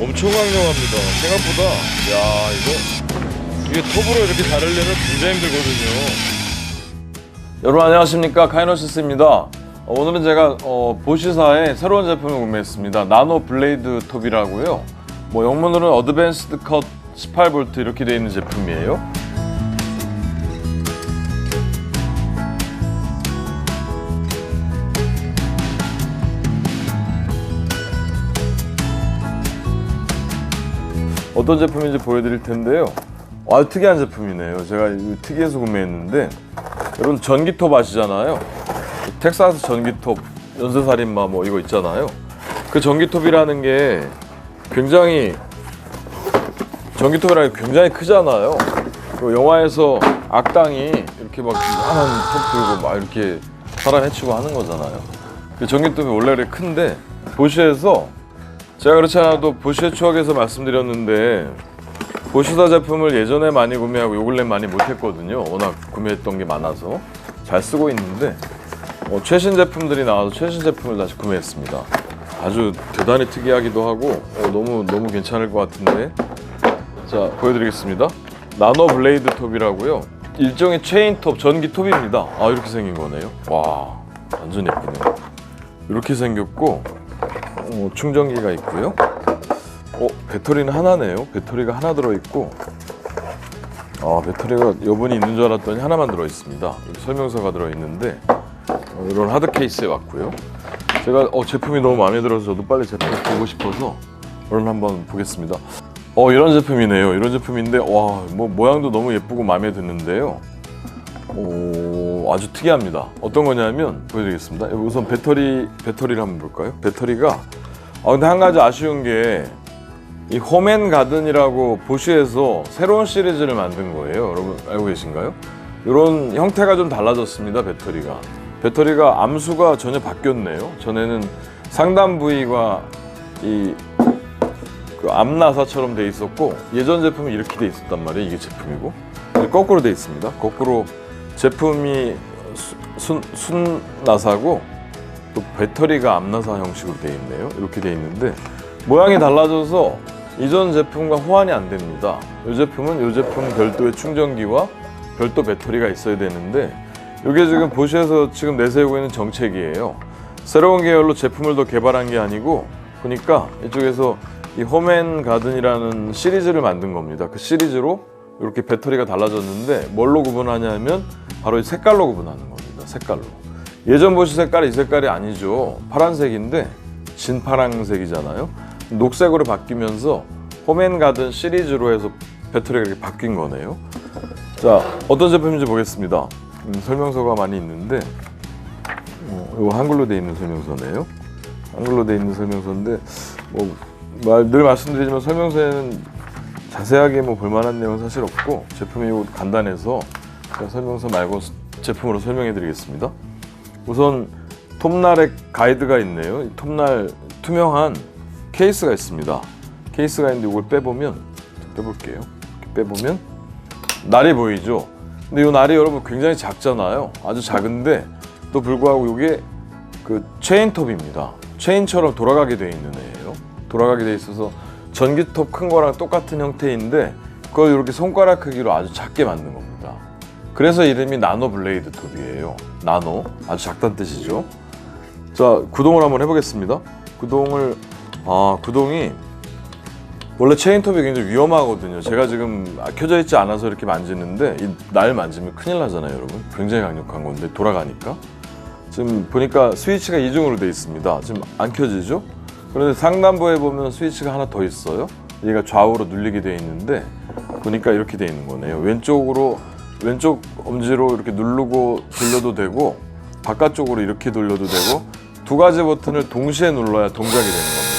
엄청 강력합니다. 생각보다 야 이거 이게 톱으로 이렇게 자르려면 굉장히 힘들거든요. 여러분 안녕하십니까 카이노시스입니다. 어, 오늘은 제가 어, 보시사의 새로운 제품을 구매했습니다. 나노 블레이드 톱이라고요. 뭐 영문으로는 어드밴스드 컷 18V 이렇게 되어 있는 제품이에요. 어떤 제품인지 보여드릴 텐데요. 아 특이한 제품이네요. 제가 이 특이해서 구매했는데 여러분 전기톱 아시잖아요. 텍사스 전기톱 연쇄살인마 뭐 이거 있잖아요. 그 전기톱이라는 게 굉장히 전기톱이라는 게 굉장히 크잖아요. 그 영화에서 악당이 이렇게 막 이상한 톱 들고 막 이렇게 사람 해치고 하는 거잖아요. 그 전기톱이 원래 그렇게 큰데 보시에서 제가 그렇지 않아도 보시의 추억에서 말씀드렸는데 보시사 제품을 예전에 많이 구매하고 요 근래 많이 못했거든요. 워낙 구매했던 게 많아서 잘 쓰고 있는데 어, 최신 제품들이 나와서 최신 제품을 다시 구매했습니다. 아주 대단히 특이하기도 하고 어, 너무 너무 괜찮을 것 같은데 자 보여드리겠습니다. 나노 블레이드 톱이라고요. 일종의 체인 톱, 전기 톱입니다. 아 이렇게 생긴 거네요. 와 완전 예쁘네요. 이렇게 생겼고 어, 충전기가 있고요. 어, 배터리는 하나네요. 배터리가 하나 들어 있고, 아 배터리가 여분이 있는 줄 알았더니 하나만 들어 있습니다. 여기 설명서가 들어 있는데 어, 이런 하드 케이스에 왔고요. 제가 어, 제품이 너무 마음에 들어서 저도 빨리 제품을 보고 싶어서 오늘 한번 보겠습니다. 어 이런 제품이네요. 이런 제품인데 와 뭐 모양도 너무 예쁘고 마음에 드는데요. 오, 아주 특이합니다. 어떤 거냐면 보여드리겠습니다. 우선 배터리 배터리를 한번 볼까요? 배터리가 아 근데 한 가지 아쉬운 게 이 홈앤 가든이라고 보쉬에서 새로운 시리즈를 만든 거예요. 여러분 알고 계신가요? 이런 형태가 좀 달라졌습니다. 배터리가 배터리가 암수가 전혀 바뀌었네요. 전에는 상단 부위가 이 그 암나사처럼 돼 있었고 예전 제품은 이렇게 돼 있었단 말이에요. 이게 제품이고 이제 거꾸로 돼 있습니다. 거꾸로 제품이 수- 순, 순나사고 또 배터리가 암나사 형식으로 돼 있네요. 이렇게 돼 있는데 모양이 달라져서 이전 제품과 호환이 안 됩니다. 이 제품은 이 제품 별도의 충전기와 별도 배터리가 있어야 되는데 이게 지금 보시에서 지금 내세우고 있는 정책이에요. 새로운 계열로 제품을 더 개발한 게 아니고 보니까 이쪽에서 이 홈앤 가든이라는 시리즈를 만든 겁니다. 그 시리즈로 이렇게 배터리가 달라졌는데 뭘로 구분하냐면 바로 이 색깔로 구분하는 겁니다. 색깔로. 예전 보시 색깔이 이 색깔이 아니죠. 파란색인데 진파랑색이잖아요. 녹색으로 바뀌면서 홈앤 가든 시리즈로 해서 배터리가 이렇게 바뀐 거네요. 자, 어떤 제품인지 보겠습니다. 음, 설명서가 많이 있는데 어, 이거 한글로 돼 있는 설명서네요. 한글로 돼 있는 설명서인데 뭐늘 말씀드리지만 설명서에는 자세하게 뭐 볼만한 내용은 사실 없고 제품이 간단해서 설명서 말고 스- 제품으로 설명해 드리겠습니다. 우선 톱날에 가이드가 있네요. 이 톱날 투명한 케이스가 있습니다. 케이스가 있는데 이걸 빼보면 빼볼게요. 빼보면 날이 보이죠. 근데 이 날이 여러분 굉장히 작잖아요. 아주 작은데 또 불구하고 이게 그 체인톱입니다. 체인처럼 돌아가게 돼 있는 애예요. 돌아가게 돼 있어서 전기톱 큰 거랑 똑같은 형태인데 그걸 이렇게 손가락 크기로 아주 작게 만든 겁니다. 그래서 이름이 나노 블레이드 톱이에요. 나노 아주 작다는 뜻이죠. 자 구동을 한번 해보겠습니다. 구동을 아 구동이 원래 체인톱이 굉장히 위험하거든요. 제가 지금 켜져 있지 않아서 이렇게 만지는데 이날 만지면 큰일 나잖아요, 여러분. 굉장히 강력한 건데 돌아가니까. 지금 보니까 스위치가 이중으로 돼 있습니다. 지금 안 켜지죠? 그런데 상단부에 보면 스위치가 하나 더 있어요. 얘가 좌우로 눌리게 돼 있는데 보니까 이렇게 돼 있는 거네요. 왼쪽으로 왼쪽 엄지로 이렇게 누르고 돌려도 되고 바깥쪽으로 이렇게 돌려도 되고 두 가지 버튼을 동시에 눌러야 동작이 되는 겁니다.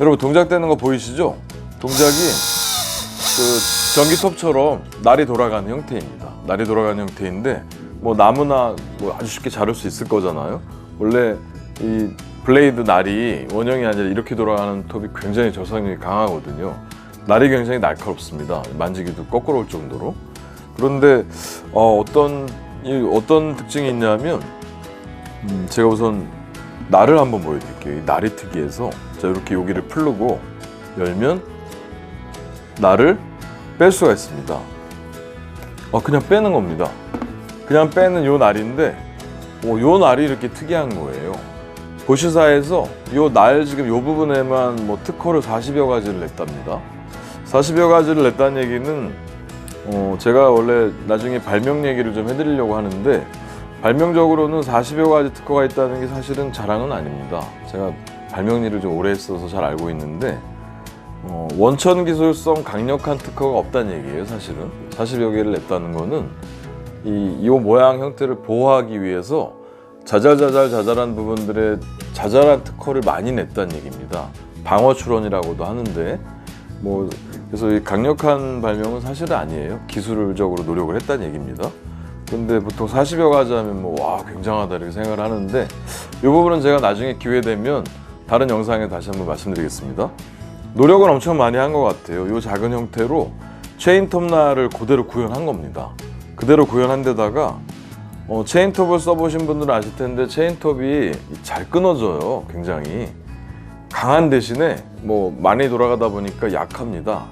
여러분 동작되는 거 보이시죠? 동작이 그 전기톱처럼 날이 돌아가는 형태입니다. 날이 돌아가는 형태인데 뭐 나무나 뭐 아주 쉽게 자를 수 있을 거잖아요. 원래 이 블레이드 날이 원형이 아니라 이렇게 돌아가는 톱이 굉장히 저상력이 강하거든요. 날이 굉장히 날카롭습니다. 만지기도 거꾸로 올 정도로. 그런데 어, 이 어떤 특징이 있냐면 음, 제가 우선 날을 한번 보여드릴게요. 이 날이 특이해서 자 이렇게 여기를 풀르고 열면 날을 뺄 수가 있습니다. 어, 그냥 빼는 겁니다. 그냥 빼는 요 날인데, 어, 요 날이 이렇게 특이한 거예요. 보시사에서 요 날 지금 요 부분에만 뭐 특허를 40여 가지를 냈답니다. 40여 가지를 냈다는 얘기는 어, 제가 원래 나중에 발명 얘기를 좀 해드리려고 하는데 발명적으로는 40여 가지 특허가 있다는 게 사실은 자랑은 아닙니다. 제가 발명 일을 좀 오래 했어서 잘 알고 있는데 어, 원천 기술성 강력한 특허가 없다는 얘기예요, 사실은. 40여 개를 냈다는 거는 이, 이 모양 형태를 보호하기 위해서 자잘자잘 자잘한 부분들의 자잘한 특허를 많이 냈다는 얘기입니다. 방어 출원이라고도 하는데 뭐 그래서 이 강력한 발명은 사실은 아니에요. 기술적으로 노력을 했다는 얘기입니다. 근데 보통 40여 가지 하면 뭐 와 굉장하다 이렇게 생각을 하는데 이 부분은 제가 나중에 기회 되면 다른 영상에 다시 한번 말씀드리겠습니다. 노력은 엄청 많이 한 것 같아요. 이 작은 형태로 체인 톱날을 그대로 구현한 겁니다. 그대로 구현한 데다가 어, 체인 톱을 써보신 분들은 아실 텐데 체인 톱이 잘 끊어져요. 굉장히 강한 대신에 뭐 많이 돌아가다 보니까 약합니다.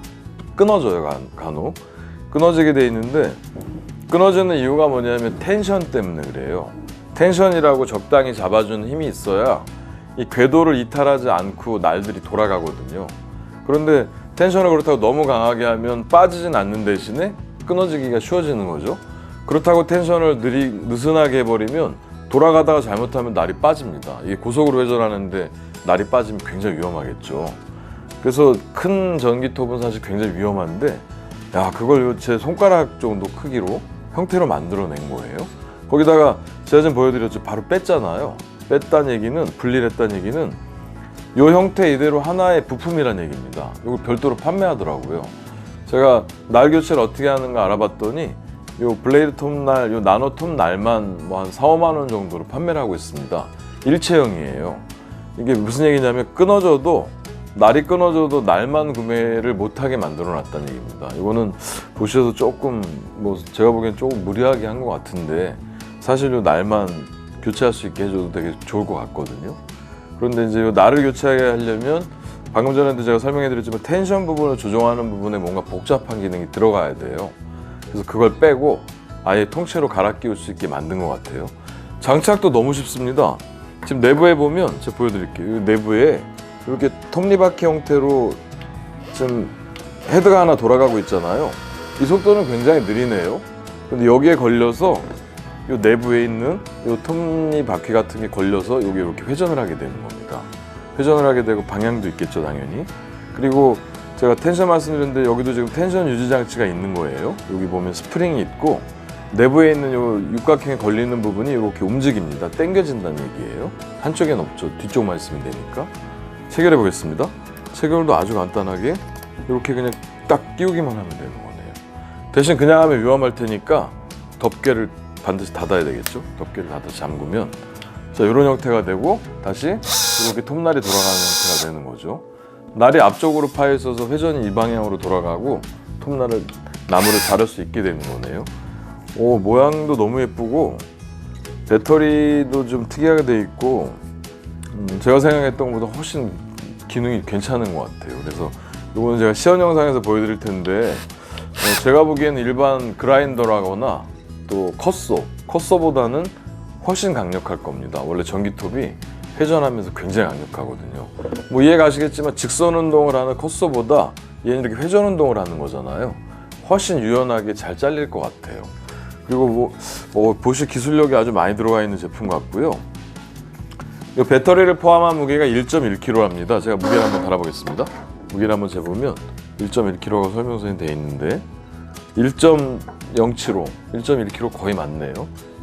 끊어져요 간, 간혹 끊어지게 돼 있는데 끊어지는 이유가 뭐냐면 텐션 때문에 그래요. 텐션이라고 적당히 잡아주는 힘이 있어야 이 궤도를 이탈하지 않고 날들이 돌아가거든요. 그런데 텐션을 그렇다고 너무 강하게 하면 빠지진 않는 대신에 끊어지기가 쉬워지는 거죠. 그렇다고 텐션을 느리, 느슨하게 해버리면 돌아가다가 잘못하면 날이 빠집니다. 이게 고속으로 회전하는데 날이 빠지면 굉장히 위험하겠죠. 그래서 큰 전기톱은 사실 굉장히 위험한데 야 그걸 제 손가락 정도 크기로 형태로 만들어낸 거예요. 거기다가 제가 지금 보여드렸죠. 바로 뺐잖아요. 뺐다는 얘기는 분리했다는 얘기는 이 형태 이대로 하나의 부품이라는 얘기입니다. 이걸 별도로 판매하더라고요. 제가 날 교체를 어떻게 하는가 알아봤더니 요 블레이드 톱 날, 요 나노 톱 날만 뭐 한 4, 5만 원 정도로 판매를 하고 있습니다. 일체형이에요. 이게 무슨 얘기냐면 끊어져도 날이 끊어져도 날만 구매를 못하게 만들어 놨다는 얘기입니다. 이거는 보셔서 조금 뭐 제가 보기엔 조금 무리하게 한 것 같은데 사실 요 날만 교체할 수 있게 해줘도 되게 좋을 것 같거든요. 그런데 이제 요 날을 교체하게 하려면 방금 전에도 제가 설명해 드렸지만 텐션 부분을 조정하는 부분에 뭔가 복잡한 기능이 들어가야 돼요. 그래서 그걸 빼고 아예 통째로 갈아 끼울 수 있게 만든 것 같아요. 장착도 너무 쉽습니다. 지금 내부에 보면 제가 보여드릴게요. 이 내부에 이렇게 톱니바퀴 형태로 지금 헤드가 하나 돌아가고 있잖아요. 이 속도는 굉장히 느리네요. 근데 여기에 걸려서 이 내부에 있는 이 톱니바퀴 같은 게 걸려서 여기 이렇게 회전을 하게 되는 겁니다. 회전을 하게 되고 방향도 있겠죠, 당연히. 그리고 제가 텐션 말씀드렸는데 여기도 지금 텐션 유지 장치가 있는 거예요. 여기 보면 스프링이 있고 내부에 있는 요 육각형에 걸리는 부분이 이렇게 움직입니다. 당겨진다는 얘기예요. 한쪽엔 없죠. 뒤쪽만 있으면 되니까. 체결해 보겠습니다. 체결도 아주 간단하게 이렇게 그냥 딱 끼우기만 하면 되는 거네요. 대신 그냥 하면 위험할 테니까 덮개를 반드시 닫아야 되겠죠. 덮개를 닫아 잠그면 자 이런 형태가 되고 다시 이렇게 톱날이 돌아가는 형태가 되는 거죠. 날이 앞쪽으로 파여 있어서 회전이 이 방향으로 돌아가고 톱날을 나무를 자를 수 있게 되는 거네요. 오 모양도 너무 예쁘고 배터리도 좀 특이하게 돼 있고 음, 제가 생각했던 것보다 훨씬 기능이 괜찮은 것 같아요. 그래서 이거는 제가 시연 영상에서 보여드릴 텐데 어, 제가 보기에는 일반 그라인더라거나 또 컷소, 컷소보다는 훨씬 강력할 겁니다. 원래 전기톱이 회전하면서 굉장히 강력하거든요. 뭐 이해 가시겠지만 직선 운동을 하는 컷소보다 얘는 이렇게 회전 운동을 하는 거잖아요. 훨씬 유연하게 잘 잘릴 것 같아요. 그리고 뭐, 뭐 보시 기술력이 아주 많이 들어가 있는 제품 같고요. 이 배터리를 포함한 무게가 1.1kg랍니다. 제가 무게를 한번 달아보겠습니다. 무게를 한번 재보면 1.1kg가 설명서에 돼 있는데 1.075, 1.1kg 거의 맞네요.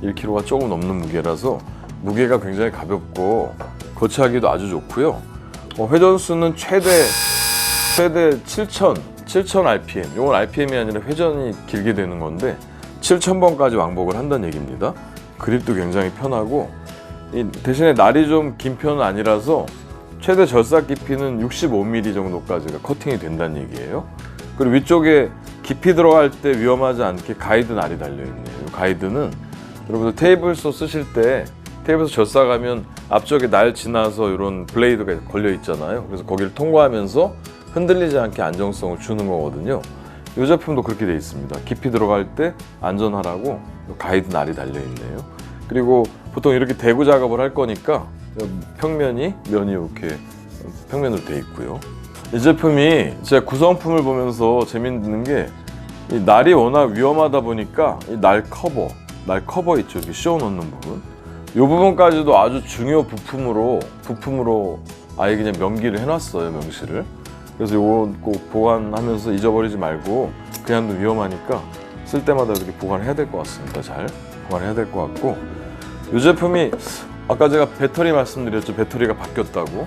1kg가 조금 넘는 무게라서 무게가 굉장히 가볍고 거치하기도 아주 좋고요. 어, 회전 수는 최대 최대 7,000, 7,000 RPM. 이건 RPM이 아니라 회전이 길게 되는 건데 7,000번까지 왕복을 한다는 얘기입니다. 그립도 굉장히 편하고 이 대신에 날이 좀 긴 편은 아니라서 최대 절삭 깊이는 65mm 정도까지가 커팅이 된다는 얘기예요. 그리고 위쪽에 깊이 들어갈 때 위험하지 않게 가이드 날이 달려 있네요. 이 가이드는 여러분들 테이블소 쓰실 때 테이블에서 절삭하면 앞쪽에 날 지나서 이런 블레이드가 걸려 있잖아요. 그래서 거기를 통과하면서 흔들리지 않게 안정성을 주는 거거든요. 이 제품도 그렇게 되어 있습니다. 깊이 들어갈 때 안전하라고 가이드 날이 달려 있네요. 그리고 보통 이렇게 대구 작업을 할 거니까 평면이 면이 이렇게 평면으로 되어 있고요. 이 제품이 제가 구성품을 보면서 재밌는 게 이 날이 워낙 위험하다 보니까 이 날 커버, 날 커버 있죠. 이렇게 씌워 놓는 부분. 이 부분까지도 아주 중요 부품으로 부품으로 아예 그냥 명기를 해놨어요 명시를. 그래서 이거 꼭 보관하면서 잊어버리지 말고 그냥 도 위험하니까 쓸 때마다 이렇게 보관해야 될 것 같습니다. 잘 보관해야 될 것 같고 이 제품이 아까 제가 배터리 말씀드렸죠. 배터리가 바뀌었다고.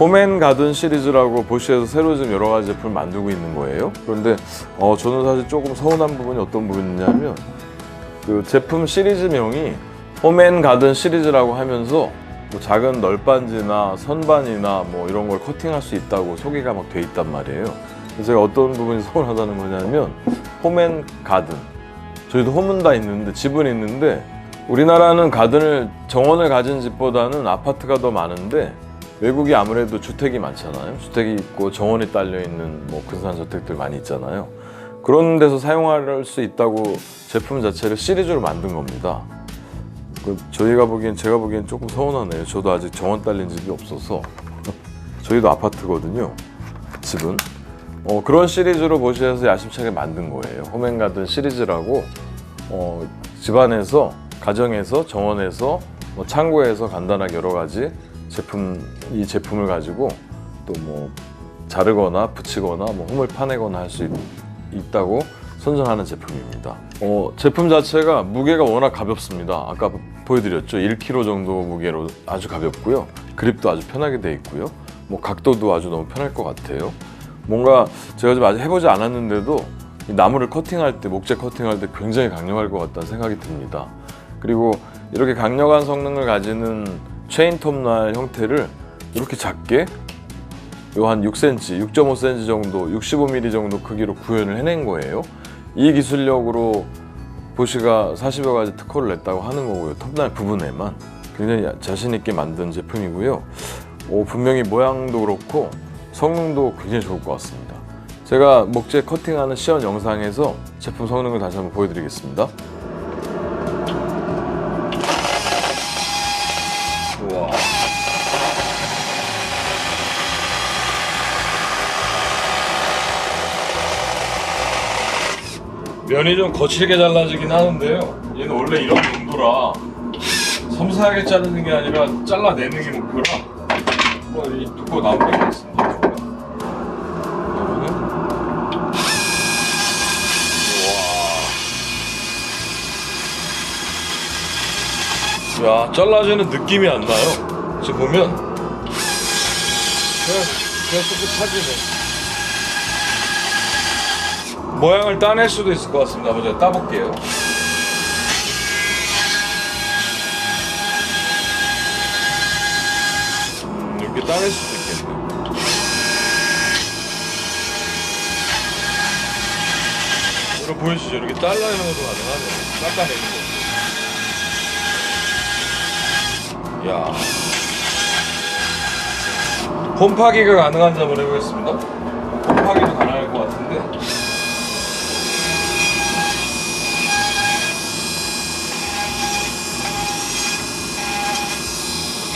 홈앤 가든 시리즈라고 보시에서 새로 지금 여러 가지 제품을 만들고 있는 거예요. 그런데 어, 저는 사실 조금 서운한 부분이 어떤 부분이냐면 그 제품 시리즈명이 홈앤 가든 시리즈라고 하면서 뭐 작은 널빤지나 선반이나 뭐 이런 걸 커팅할 수 있다고 소개가 막 돼 있단 말이에요. 그래서 제가 어떤 부분이 서운하다는 거냐면 홈앤 가든 저희도 홈은 다 있는데 집은 있는데 우리나라는 가든을 정원을 가진 집보다는 아파트가 더 많은데 외국이 아무래도 주택이 많잖아요. 주택이 있고 정원이 딸려 있는 뭐 근사한 저택들 많이 있잖아요. 그런 데서 사용할 수 있다고 제품 자체를 시리즈로 만든 겁니다. 그 저희가 보기엔 제가 보기엔 조금 서운하네요. 저도 아직 정원 딸린 집이 없어서 저희도 아파트거든요. 집은 어, 그런 시리즈로 보시에서 야심차게 만든 거예요. 홈앤가든 시리즈라고 어, 집안에서 가정에서 정원에서 뭐 창고에서 간단하게 여러 가지 제품 이 제품을 가지고 또 뭐 자르거나 붙이거나 뭐 홈을 파내거나 할 수 있다고 선전하는 제품입니다. 어, 제품 자체가 무게가 워낙 가볍습니다. 아까 보여드렸죠. 1kg 정도 무게로 아주 가볍고요. 그립도 아주 편하게 돼 있고요. 뭐 각도도 아주 너무 편할 것 같아요. 뭔가 제가 좀 아직 해보지 않았는데도 이 나무를 커팅할 때 목재 커팅할 때 굉장히 강력할 것 같다는 생각이 듭니다. 그리고 이렇게 강력한 성능을 가지는 체인 톱날 형태를 이렇게 작게 요 한 6cm, 6.5cm 정도, 65mm 정도 크기로 구현을 해낸 거예요. 이 기술력으로 보시가 40여 가지 특허를 냈다고 하는 거고요. 톱날 부분에만 굉장히 자신 있게 만든 제품이고요. 오, 분명히 모양도 그렇고 성능도 굉장히 좋을 것 같습니다. 제가 목재 커팅하는 시연 영상에서 제품 성능을 다시 한번 보여드리겠습니다. 면이 좀 거칠게 잘라지긴 하는데요. 얘는 원래 이런 정도라 섬세하게 자르는 게 아니라 잘라내는 게 목표라 뭐이 나오게 되겠습니다. 이거는 우와. 야 잘라지는 느낌이 안 나요. 지금 보면 그냥 그냥 쏙 차지네. 모양을 따낼 수도 있을 것 같습니다. 제가 따볼게요. 음, 이렇게 따낼 수도 있겠네요. 이거 보이시죠? 이렇게 것도 가능하네요. 깎아내는 거. 야. 홈파기가 가능한지 한번 해보겠습니다. 홈파기도 가능할 것 같은데.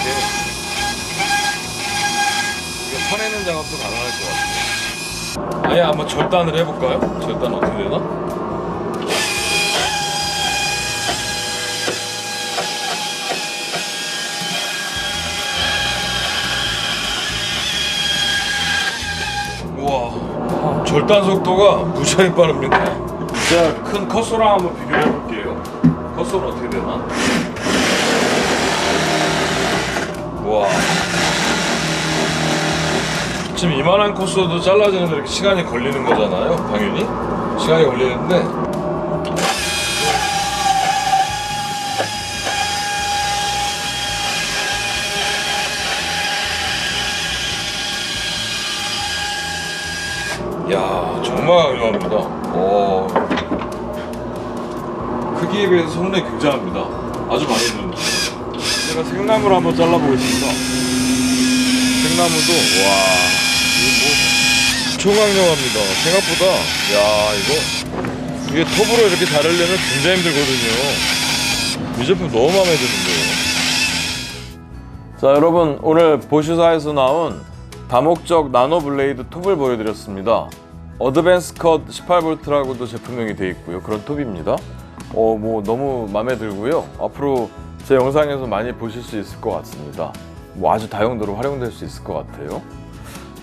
이렇게 이게 파내는 작업도 가능할 것 같아요. 아예 한번 절단을 해볼까요? 절단 어떻게 되나? 우와 절단 속도가 무지하게 빠릅니다. 제가 큰 커서랑 한번 비교해 볼게요. 커서는 어떻게 되나? 와. 지금 이만한 코스도 잘라지는데 이렇게 시간이 걸리는 거잖아요. 당연히 시간이 걸리는데 야 정말 강력합니다. 오. 크기에 비해서 성능이 굉장합니다. 아주 많이 늘었는데. 제가 생나무를 한번 잘라보겠습니다. 생나무도 와 뭐 엄청 강력합니다. 생각보다 야 이거 이게 톱으로 이렇게 자르려면 굉장히 힘들거든요. 이 제품 너무 마음에 드는데요. 자 여러분 오늘 보시사에서 나온 다목적 나노 블레이드 톱을 보여드렸습니다. 어드밴스 컷 18V라고도 제품명이 되어 있고요. 그런 톱입니다. 어 뭐 너무 마음에 들고요. 앞으로 제 영상에서 많이 보실 수 있을 것 같습니다. 뭐 아주 다용도로 활용될 수 있을 것 같아요.